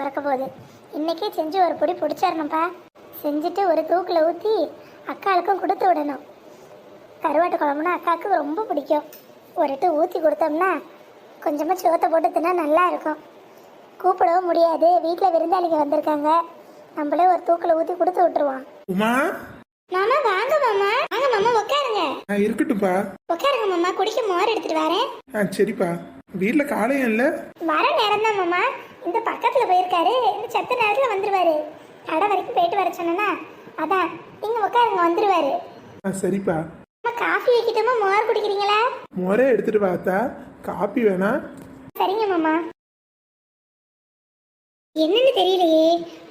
பிறக்க போகுது இன்னைக்கே செஞ்சு ஒரு பொடி பிடிச்சிடணும்ப்பா செஞ்சுட்டு ஒரு தூக்கில் ஊற்றி அக்காளுக்கும் கொடுத்து விடணும். கருவாட்டு குழம்புனா அக்காவுக்கு ரொம்ப பிடிக்கும். ஒரு இட்டு ஊற்றி கொடுத்தோம்னா கொஞ்சமாக சோத்தை போட்டு தின்னா நல்லா இருக்கும். கூப்பிடவும் முடியாது. வீட்டில் விருந்தாளிங்க வந்திருக்காங்க. நம்மளே ஒரு தூக்கில் ஊற்றி கொடுத்து விட்டுருவோம். உமா? மாமா வாங்க மாமா. வாங்க மாமா உட்காருங்க இருக்கட்டும்ப்பா உட்காருங்க மாமா குடிக்க மோர் எடுத்துட்டு வரேன். ஆ சரிப்பா. வீட்டில் காலையும் இல்லை? வர நேரம் தான் மாமா. இந்த பக்கத்துல போயிருக்காரு. இந்த சத்த நேரத்துல வந்துருவாரு. கடை வரைக்கும் போயிட்டு வர சொன்னேன்னா அதான் நீங்க உட்காருங்க வந்துருவாரு. சரிப்பா. காஃபி வைக்கட்டுமா? மோர் குடிக்கிறீங்களா? முறை எடுத்துட்டு பார்த்தா காப்பி வேணா. சரிங்க மாமா. என்னன்னு தெரியலையே.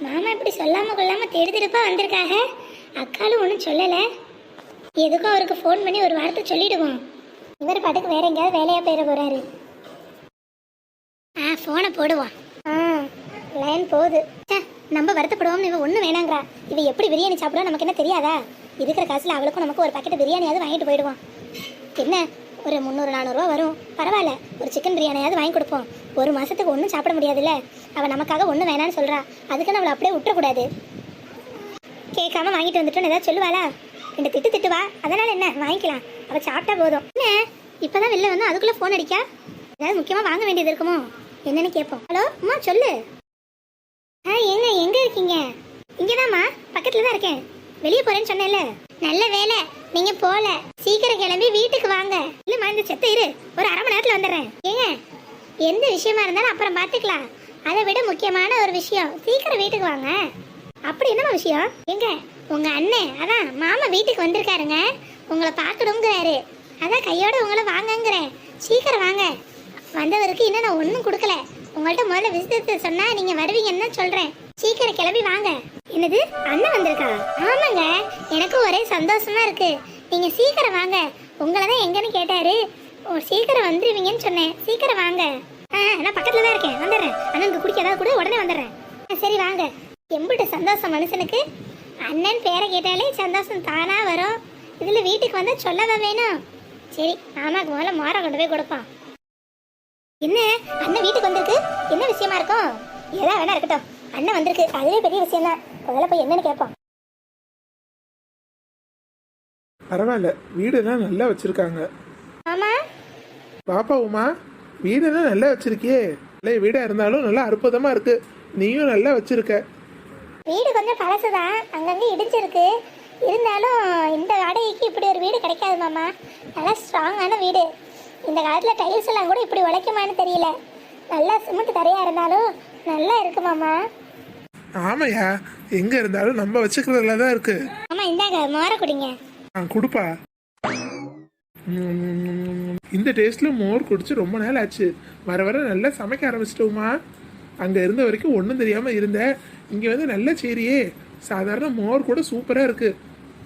மாமா இப்படி சொல்லாம கொள்ளாம தேடி திருப்பா வந்திருக்காக. அக்காலும் ஒன்றும் சொல்லலை. எதுக்கும் அவருக்கு ஃபோன் பண்ணி ஒரு வார்த்தை சொல்லிடுவோம். இவர் பாட்டுக்கு வேற எங்கேயாவது வேலையா போயிட போறாரு. ஆ ஃபோனை போடுவான் லைன் போகுது. நம்ம வருத்தப்படுவோம் இவ ஒன்றும் வேணாங்கிறா. இவ எப்படி பிரியாணி சாப்பிடுவோம் நமக்கு என்ன தெரியாதா? இருக்கிற காசுல அவளுக்கும் நமக்கு ஒரு பாக்கெட் பிரியாணியாவது வாங்கிட்டு போயிடுவோம். என்ன? ஒரு முந்நூறு நானூறுரூவா வரும். பரவாயில்ல ஒரு சிக்கன் பிரியாணியாவது வாங்கி கொடுப்போம். ஒரு மாசத்துக்கு ஒன்றும் சாப்பிட முடியாதுல்ல. அவள் நமக்காக ஒன்றும் வேணான்னு சொல்றா. அதுக்குன்னு அவளை அப்படியே விட்டுறக்கூடாது. கேட்காம வாங்கிட்டு வந்துட்டோன்னு ஏதாவது சொல்லுவாளா? ரெண்டு திட்டு திட்டுவா அதனால என்ன? வாங்கிக்கலாம். அவள் சாப்பிட்டா போதும். என்ன? இப்பதான் வெளில வந்து அதுக்குள்ள ஃபோன் அடிக்கா? ஏதாவது முக்கியமா வாங்க வேண்டியது இருக்குமோ? என்னன்னு கேட்போம். ஹலோ அம்மா சொல்லு. ஆ ஏங்க எங்க இருக்கீங்க? இங்கதாம்மா பக்கத்துல தான் இருக்கேன். வெளியே போறேன்னு சொன்னேன்ல. நல்ல வேலை நீங்க போல. சீக்கிரம் கிளம்பி வீட்டுக்கு வாங்க. இல்லம்மா இந்த செத்த இரு. ஒரு அரை மணி நேரத்துல வந்துடுறேன். ஏங்க எந்த விஷயமா இருந்தாலும் அப்புறம் பாத்துக்கலாம். அதை விட முக்கியமான ஒரு விஷயம் சீக்கிரம் வீட்டுக்கு வாங்க. அப்படி என்னம்மா விஷயம்? எங்க உங்க அண்ணன் அதான் மாமா வீட்டுக்கு வந்திருக்காருங்க. உங்களை பார்க்கணுங்கிறாரு. அதான் கையோட உங்களை வாங்கங்கிறேன். சீக்கிரம் வாங்க. வந்தவருக்கு இன்னும் நான் ஒன்றும் கொடுக்கல. உங்கள்ட்ட முதல்ல விசிட்டத்தை சொன்னா நீங்க வருவீங்கன்னு தான் சொல்றேன். சீக்கிரம் கிளம்பி வாங்க. என்னது? அண்ணன் வந்திருக்கா? ஆமாங்க. எனக்கு ஒரே சந்தோஷமா இருக்கு. நீங்க சீக்கிரம் வாங்க. உங்களை தான் எங்கன்னு கேட்டாரு. ஓ சீக்கிரம் வந்துருவீங்கன்னு சொன்னேன். சீக்கிரம் வாங்க. ஆ நான் பக்கத்துல தான் இருக்கேன். வந்துடுறேன். அண்ணனுக்கு குடிக்க ஏதாவது கூட உடனே வந்துடுறேன். ஆ, சரி வாங்க. எம்பிட்டு சந்தோஷம் மனுஷனுக்கு. அண்ணன் பேரை கேட்டாலே சந்தோஷம் தானா வரும். இதுல வீட்டுக்கு வந்தா சொல்லவா வேணும்? சரி மாமாக்கு முதல்ல மோரம் கொண்டு போய் கொடுப்பான் என்ன? அண்ணன் வீட்டுக்கு வந்திருக்கு. என்ன விஷயமா இருக்கும்? ஏதா வேணா இருக்கட்டும். அண்ணன் வந்திருக்கு. அதுவே பெரிய விஷயம் தான் முதல்ல போய் என்னன்னு கேட்போம். பரவாயில்ல. வீடெல்லாம் நல்லா வச்சிருக்காங்க. ஆமா. பாப்பா உமா வீடெல்லாம் நல்லா வச்சிருக்கியே. இல்லை வீடா இருந்தாலும் நல்லா அற்புதமா இருக்கு. நீயும் நல்லா வச்சிருக்க. வீடு கொஞ்சம் பழசுதான். அங்கங்க இடிஞ்சிருக்கு. இருந்தாலும் இந்த வாடகைக்கு இப்படி ஒரு வீடு கிடைக்காது மாமா. நல்லா ஸ்ட்ராங்கான வீடு. இந்த காலத்துல டைல்ஸ் எல்லாம் கூட இப்படி உழைக்குமான்னு தெரியல. நல்லா சிமெண்ட் தரையா இருந்தாலும் நல்லா இருக்கு மாமா. ஆமாயா? எங்க இருந்தாலும் நம்ம வச்சுக்கிறதுல தான் இருக்கு. ஆமா இந்தாங்க மோர குடிங்க. ஆ கொடுப்பா. இந்த டேஸ்ட்ல மோர் குடிச்சு ரொம்ப நாள் ஆச்சு. வர வர நல்லா சமைக்க ஆரம்பிச்சிட்டோமா? அங்க இருந்த வரைக்கும் ஒன்றும் தெரியாம இருந்த. இங்க வந்து நல்ல சேரியே. சாதாரண மோர் கூட சூப்பரா இருக்கு.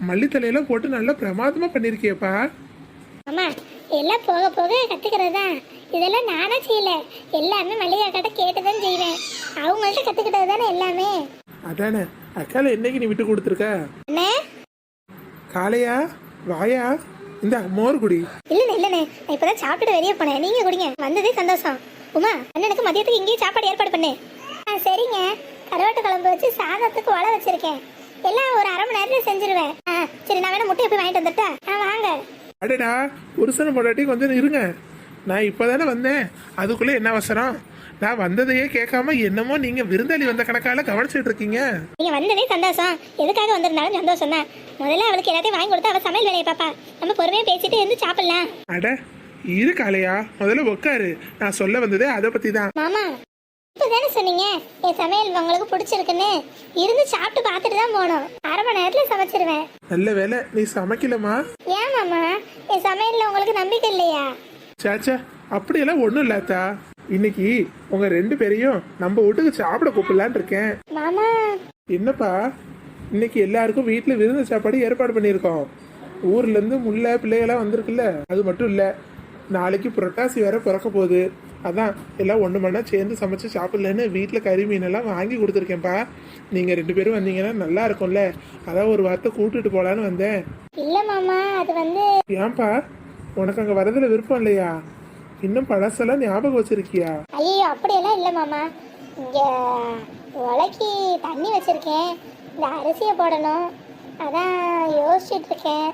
மல்லித்தலையெல்லாம் போட்டு நல்லா பிரமாதமா பண்ணிருக்கியப்பா. அம்மா எல்லாம் போக போக கத்துக்கிறது தான் இதெல்லாம் நானா செய்யல. எல்லாமே மல்லிகா கிட்ட கேட்டு தான் செய்வேன். அவங்கள்ட்ட கத்துக்கிட்டது தானே எல்லாமே? அதானே அக்கால என்னைக்கு நீ விட்டு கொடுத்துருக்க? அண்ணே? காளையா? வாயா? இந்த மோர் குடி. இல்லைண்ணே இல்லைண்ணே. நான் இப்பதான் சாப்பிட்டுட்டு வெளியே போனேன். நீங்க குடிங்க. வந்ததே சந்தோஷம். உமா அண்ணனுக்கு மதியத்துக்கு இங்கேயே சாப்பாடு ஏற்பாடு பண்ணு. ஆ சரிங்க. கருவாட்டு குழம்பு வச்சு சாதத்துக்கு வள வச்சிருக்கேன். எல்லாம் ஒரு அரை மணி நேரத்துல செஞ்சிருவேன். ஆ சரி நான் வேணா முட்டையை போய் வாங்கிட்டு வந்துட்டா? ஆ வாங்க. அடடா புருஷனை பொண்டாட்டி கொஞ்சம் இருங்க. நான் இப்போதானே வந்தேன். அதுக்குள்ள என்ன அவசரம்? நான் வந்ததையே கேட்காம என்னமோ நீங்க விருந்தாளி வந்த கணக்கால கவனிச்சிட்டு இருக்கீங்க. நீங்க வந்ததே சந்தோஷம். எதுக்காக வந்திருந்தாலும் சந்தோஷம் தான். முதல்ல அவளுக்கு எல்லாத்தையும் வாங்கி கொடுத்து அவ சமையல் வேலையை பாப்பா நம்ம பொறுமையா பேசிட்டு இருந்து சாப்பிடலாம். அட இரு காளையா. முதல்ல உட்காரு நான் சொல்ல வந்ததே அதை பத்தி தான் மாமா இப்பதானே சொன்னீங்க? என் சமையல் உங்களுக்கு பிடிச்சிருக்குன்னு. இருந்து சாப்பிட்டு பார்த்துட்டு தான் போகணும். அரை மணி நேரத்துல சமைச்சிருவேன். நல்ல வேலை நீ சமைக்கலமா? ஏன் மாமா? என் சமையல்ல உங்களுக்கு நம்பிக்கை இல்லையா? சாச்சா அப்படியெல்லாம் ஒண்ணும் இல்லாத்தா இன்னைக்கு உங்க ரெண்டு பேரையும் நம்ம வீட்டுக்கு சாப்பிட கூப்பிடலான்னு இருக்கேன். மாமா. என்னப்பா இன்னைக்கு எல்லாருக்கும் வீட்டில் விருந்து சாப்பாடு ஏற்பாடு பண்ணியிருக்கோம். ஊர்ல இருந்து முல்லை பிள்ளைகளாம் வந்திருக்குல்ல அது மட்டும் இல்ல. நாளைக்கு புரட்டாசி வேற பிறக்க போகுது. அதான் எல்லாம் ஒன்று மணி சேர்ந்து சமைச்சு சாப்பிடலன்னு வீட்டில் கறி மீனெல்லாம் வாங்கி கொடுத்துருக்கேன்ப்பா. நீங்கள் ரெண்டு பேரும் வந்தீங்கன்னா நல்லா இருக்கும்ல. அதான் ஒரு வார்த்தை கூட்டிட்டு போகலான்னு வந்தேன். இல்ல மாமா அது வந்து ஏன்பா உனக்கு அங்கே வரதுல விருப்பம் இல்லையா? இன்னும் பழசெல்லாம் ஞாபகம் வச்சிருக்கியா? ஐயோ அப்படியெல்லாம் இல்ல மாமா. இங்கே உலக்கி தண்ணி வச்சுருக்கேன். இந்த அரிசியை போடணும். அதான் யோசிச்சுட்டு இருக்கேன்.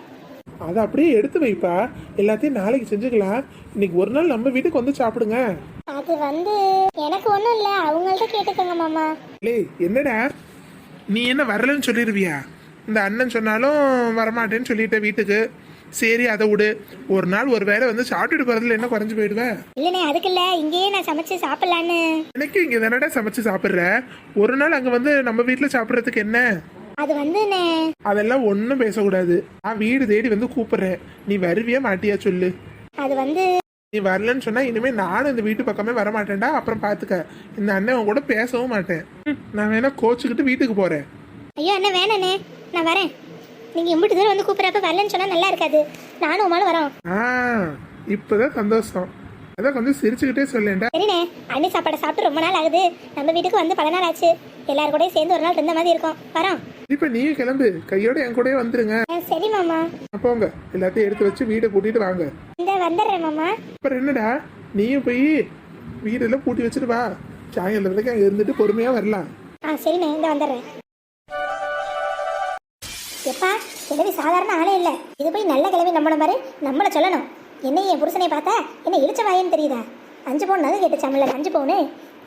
அதை அப்படியே எடுத்து வைப்பா எல்லாத்தையும் நாளைக்கு செஞ்சுக்கலாம். இன்னைக்கு ஒரு நாள் நம்ம வீட்டுக்கு வந்து சாப்பிடுங்க. அது வந்து எனக்கு ஒன்றும் இல்லை. அவங்கள்ட்ட கேட்டுக்கோங்க மாமா. லே என்னடா? நீ என்ன வரலன்னு சொல்லிடுவியா இந்த அண்ணன் சொன்னாலும் வரமாட்டேன்னு சொல்லிட்ட வீட்டுக்கு. சரி அதை விடு. ஒரு நாள் ஒரு வேளை வந்து சாப்பிட்டுட்டு போறதுல என்ன குறைஞ்சு போயிடுவேன் இல்லைண்ணே அதுக்கு இல்லை. இங்கேயே நான் சமைச்சு சாப்பிட்லான்னு. எனக்கு இங்க தானடா சமைச்சு சாப்பிட்ற? ஒரு நாள் அங்க வந்து நம்ம வீட்டுல சாப்பிட்றதுக்கு என்ன? அது வந்துண்ணே அதெல்லாம் ஒன்றும் பேசக்கூடாது. நான் வீடு தேடி வந்து கூப்பிடுறேன். நீ வருவியா மாட்டியா சொல்லு. அது வந்து நீ வரலன்னு சொன்னா இனிமே நானும் இந்த வீட்டு பக்கமே வர மாட்டேன்டா அப்புறம் பாத்துக்க. இந்த அண்ணன் உன் கூட பேசவும் மாட்டேன். ம், நான் வேணா கோச்சுக்கிட்டு வீட்டுக்கு போறேன். ஐயோ அண்ணா வேணாண்ணே. நான் வரேன். நீங்கள் இம்பிட்டு தூரம் வந்து கூப்பிட்றப்ப வரலன்னு சொன்னால் நல்லா இருக்காது. நானும் உமாலும் வரோம். ஆ இப்பதான் சந்தோஷம். அதான் கொஞ்சம் சிரிச்சுக்கிட்டே சொல்லேன்டா. சரிண்ணே. அண்ணி சாப்பாடை சாப்பிட்டு ரொம்ப நாள் ஆகுது. நம்ம வீட்டுக்கு வந்து பல நாள் ஆச்சு. எல்லாரும் கூடயும் சேர்ந்து ஒரு நாள் இருந்த மாதிரி இருக்கும். வரோம். இப்ப நீயும் கிளம்பு. கையோட என் கூடயே வந்துருங்க. ஆ, சரி மாமா. போங்க எல்லாத்தையும் எடுத்து வச்சு வீடை கூட்டிட்டு வாங்க. இந்த வந்துடுறேன் மாமா. அப்புறம் என்னடா? நீயும் போய் வீடெல்லாம் பூட்டி வச்சுட்டு வா. சாயங்காலம் வரைக்கும் அங்க இருந்துட்டு பொறுமையா வரலாம். ஆ சரிண்ணே இந்த வந்துடுறேன். எப்பா கிழவி சாதாரண ஆளே இல்லை. இது போய் நல்ல கிழவி நம்மள மாதிரி நம்மளை சொல்லணும். என்ன என் புருஷனை பார்த்தா என்ன இழிச்ச வாயன்னு தெரியுதா? அஞ்சு பவுன் நகை கேட்டுச்சாமில்ல அஞ்சு பவுனு.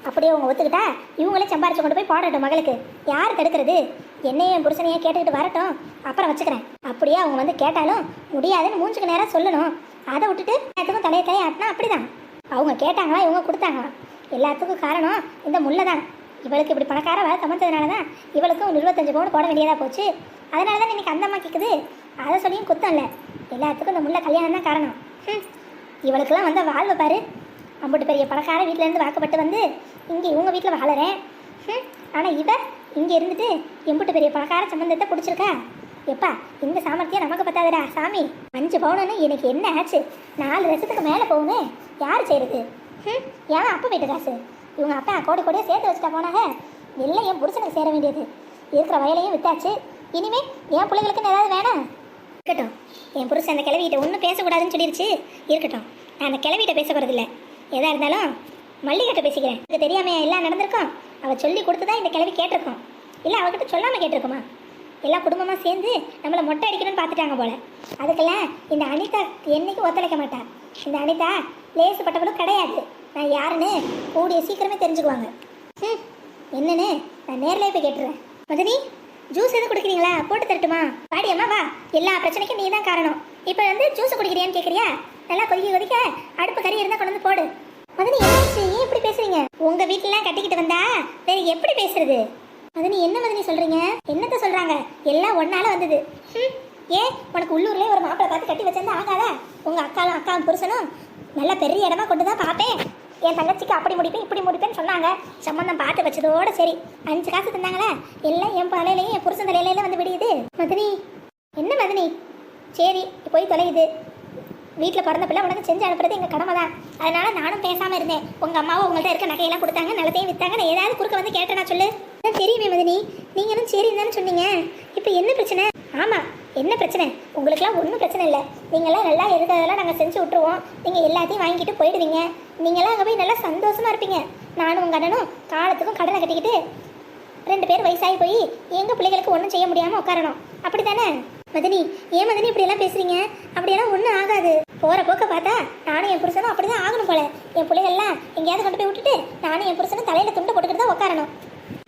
அப்படியே அவங்க ஒத்துக்கிட்டா இவங்களே சம்பாரிச்சு கொண்டு போய் போடட்டும் மகளுக்கு. யார் தடுக்கிறது? என்னையும் என் புருஷனையே கேட்டுக்கிட்டு வரட்டும். அப்புறம் வச்சுக்கிறேன். அப்படியே அவங்க வந்து கேட்டாலும் முடியாதுன்னு மூஞ்சுக்கு நேரம் சொல்லணும். அதை விட்டுட்டு எல்லாத்துக்கும் தலையை தலையை ஆட்டினா அப்படிதான். அவங்க கேட்டாங்களா இவங்க கொடுத்தாங்களா? எல்லாத்துக்கும் காரணம் இந்த முல்லை தான் இவளுக்கு இப்படி பணக்கார வர சமைச்சதுனால தான் இவளுக்கும் இருபத்தஞ்சு பவுன் போட வேண்டியதாக போச்சு. அதனால தான் இன்னைக்கு அந்தம்மா கேட்குது அதை சொல்லியும் குத்தம் இல்லை. எல்லாத்துக்கும் இந்த முல்லை கல்யாணம் தான் காரணம். இவளுக்கெல்லாம் வந்த வாழ்வை பாரு. அம்பட்டு பெரிய பணக்கார வீட்டிலேருந்து வாக்கப்பட்டு வந்து இங்கே இவங்க வீட்டில் வாழறேன் ஆனால் இவ இங்கே இருந்துட்டு எம்புட்டு பெரிய பணக்கார சம்பந்தத்தை பிடிச்சிருக்கா? எப்பா இந்த சாமர்த்தியம் நமக்கு பத்தாதுடா சாமி. அஞ்சு பவுனுன்னு எனக்கு என்ன ஆச்சு? நாலு லட்சத்துக்கு மேலே போகுமே யார் செய்கிறது ம் ஏன் அப்பா வீட்டு காசு? இவங்க அப்பா கோடி கோடியாக சேர்த்து வச்சுட்டா போனாங்க. எல்லாம் என் புருஷனுக்கு சேர வேண்டியது. இருக்கிற வயலையும் வித்தாச்சு. இனிமே என் பிள்ளைகளுக்குன்னு ஏதாவது வேணாம் இருக்கட்டும். என் புருஷன் அந்த கிளவிகிட்ட ஒன்றும் பேசக்கூடாதுன்னு சொல்லிருச்சு. இருக்கட்டும். நான் அந்த கிளவிகிட்ட பேச போகிறதில்ல எதாக இருந்தாலும் மல்லிகிட்ட பேசிக்கிறேன். இது தெரியாமையா எல்லாம் நடந்திருக்கும்? அவள் சொல்லி கொடுத்து தான் இந்த கிளவி கேட்டிருக்கோம். இல்லை அவகிட்ட சொல்லாமல் கேட்டிருக்குமா? எல்லா குடும்பமாக சேர்ந்து நம்மளை மொட்டை அடிக்கணும்னு பார்த்துட்டாங்க போல. அதுக்கெல்லாம் இந்த அனிதா என்னைக்கும் ஒத்துழைக்க மாட்டா. இந்த அனிதா லேசுப்பட்டவளும் கிடையாது. நான் யாருன்னு கூடிய சீக்கிரமே தெரிஞ்சுக்குவாங்க. ம் என்னன்னு நான் நேரில் போய் கேட்டுருவேன் மதனி ஜூஸ் எதுவும் குடிக்கிறீங்களா? போட்டு தரட்டுமா? பாடி அம்மா வா. எல்லா பிரச்சனைக்கும் நீ தான் காரணம். இப்போ வந்து ஜூஸ் குடிக்கிறியான்னு கேட்குறியா நல்லா கொதிக்க கொதிக்க அடுப்பு கறி இருந்தால் கொண்டு வந்து போடு. மதனி என்னாச்சு ஏன் இப்படி பேசுறீங்க? உங்க வீட்டுலாம் கட்டிக்கிட்டு வந்தா வேற எப்படி பேசுறது? மதனி என்ன மதனி சொல்றீங்க? என்னத்த சொல்றாங்க? எல்லாம் ஒன்னால வந்தது. ம், ஏன்? உனக்கு உள்ளூர்லயே ஒரு மாப்பிள்ளை பார்த்து கட்டி வச்சிருந்தா ஆகாதா? உங்க அக்காலும் அக்காவும் புருஷனும் நல்ல பெரிய இடமா கொண்டு தான் பார்ப்பேன். என் தங்கச்சிக்கு அப்படி முடிப்பேன் இப்படி முடிப்பேன்னு சொன்னாங்க. சம்மந்தம் பார்த்து வச்சதோட சரி. அஞ்சு காசு தந்தாங்களே? எல்லாம் என் தலையிலையும் என் புருஷன் தலையிலையும் வந்து விடியுது. மதினி என்ன மதினி? சரி போய் தொலையுது. வீட்டில் பிறந்த பிள்ளை உனக்கு செஞ்சு அனுப்புறது எங்கள் கடமை தான். அதனால நானும் பேசாமல் இருந்தேன். உங்கள் அம்மாவும் உங்கள்ட்ட இருக்க நகையெல்லாம் கொடுத்தாங்க நிலத்தையும் விற்றாங்க நான் ஏதாவது குறுக்க வந்து கேட்டேனா சொல்லு. தெரியுமே மதினி நீங்களும் சரி தானே சொன்னீங்க. இப்போ என்ன பிரச்சனை? ஆமாம் என்ன பிரச்சனை? உங்களுக்குலாம் ஒன்றும் பிரச்சனை இல்லை. நீங்களாம் நல்லா இருக்கிறதெல்லாம் நாங்கள் செஞ்சு விட்ருவோம் நீங்கள் எல்லாத்தையும் வாங்கிட்டு போயிடுவீங்க. நீங்களாம் அங்கே போய் நல்லா சந்தோஷமாக இருப்பீங்க. நானும் உங்கள் அண்ணனும் காலத்துக்கும் கடனை கட்டிக்கிட்டு ரெண்டு பேர் வயசாகி போய் எங்கள் பிள்ளைகளுக்கு ஒன்றும் செய்ய முடியாமல் உட்காரணும். அப்படி தானே மதினி ஏன் மதினி இப்படியெல்லாம் பேசுகிறீங்க அப்படியெல்லாம் ஒன்றும் ஆகாது. போகிற போக்க பார்த்தா நானும் என் புருஷனும் அப்படி தான் ஆகணும் போல. என் பிள்ளைகள்லாம் எங்கேயாவது கொண்டு போய் விட்டுட்டு நானும் என் புருஷனும் தலையில் துண்டை போட்டுக்கிட்டு தான் உட்காரணும்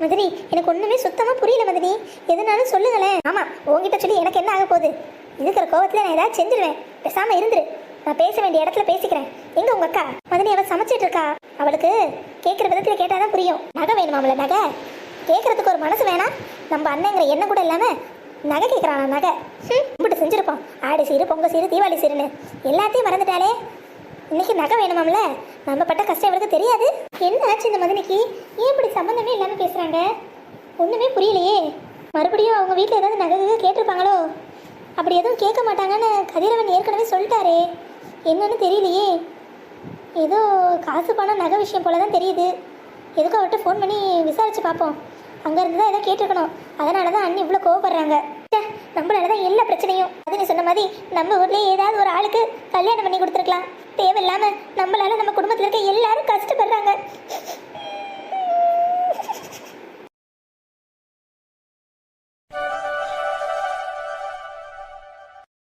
மதனி எனக்கு ஒன்றுமே சுத்தமாக புரியல மதனி எதுனாலும் சொல்லுங்களேன் ஆமாம் உங்ககிட்ட சொல்லி எனக்கு என்ன ஆக போகுது? இருக்கிற கோவத்தில் நான் ஏதாவது செஞ்சிருவேன். பேசாமல் இருந்துரு நான் பேச வேண்டிய இடத்துல பேசிக்கிறேன். எங்க உங்க அக்கா? மதனி அவள் சமைச்சிட்டு இருக்கா? அவளுக்கு கேட்குற விதத்தில் கேட்டால் தான் புரியும். நகை வேணுமாம்ல நகை. கேட்கறதுக்கு ஒரு மனசு வேணாம். நம்ம அண்ணங்கிற எண்ணம் கூட இல்லாம நகை கேட்குறான் நகை? செஞ்சிருப்போம். ஆடி சீரு பொங்கல் சீரு தீபாவளி சீருன்னு எல்லாத்தையும் மறந்துட்டாலே இன்னைக்கு நகை வேணுமாம்ல? நம்ம பட்ட கஷ்டம் இவளுக்கு தெரியாது. என்ன ஆச்சு இந்த மதனிக்கு? ஏன் இப்படி சம்மந்தமே இல்லாமல் பேசுகிறாங்க ஒன்றுமே புரியலையே. மறுபடியும் அவங்க வீட்டில் ஏதாவது நகை கேட்டிருப்பாங்களோ? அப்படி எதுவும் கேட்க மாட்டாங்கன்னு கதிரவன் ஏற்கனவே சொல்லிட்டாரே. என்னன்னு தெரியலையே. ஏதோ காசு பணம் நகை விஷயம் போல தான் தெரியுது. எதுக்கும் அவர்கிட்ட ஃபோன் பண்ணி விசாரித்து பார்ப்போம். அங்கேருந்து தான் ஏதோ கேட்டிருக்கணும். அதனால தான் அண்ணி இவ்வளோ கோவப்படுறாங்க. நம்மளால தான் எல்லா பிரச்சனையும். அது நீ சொன்ன மாதிரி நம்ம ஊர்லேயே ஏதாவது ஒரு ஆளுக்கு கல்யாணம் பண்ணி கொடுத்துருக்கலாம். தேவையில்லாமல் நம்மளால நம்ம குடும்பத்தில் இருக்க எல்லாரும் கஷ்டப்படுறாங்க.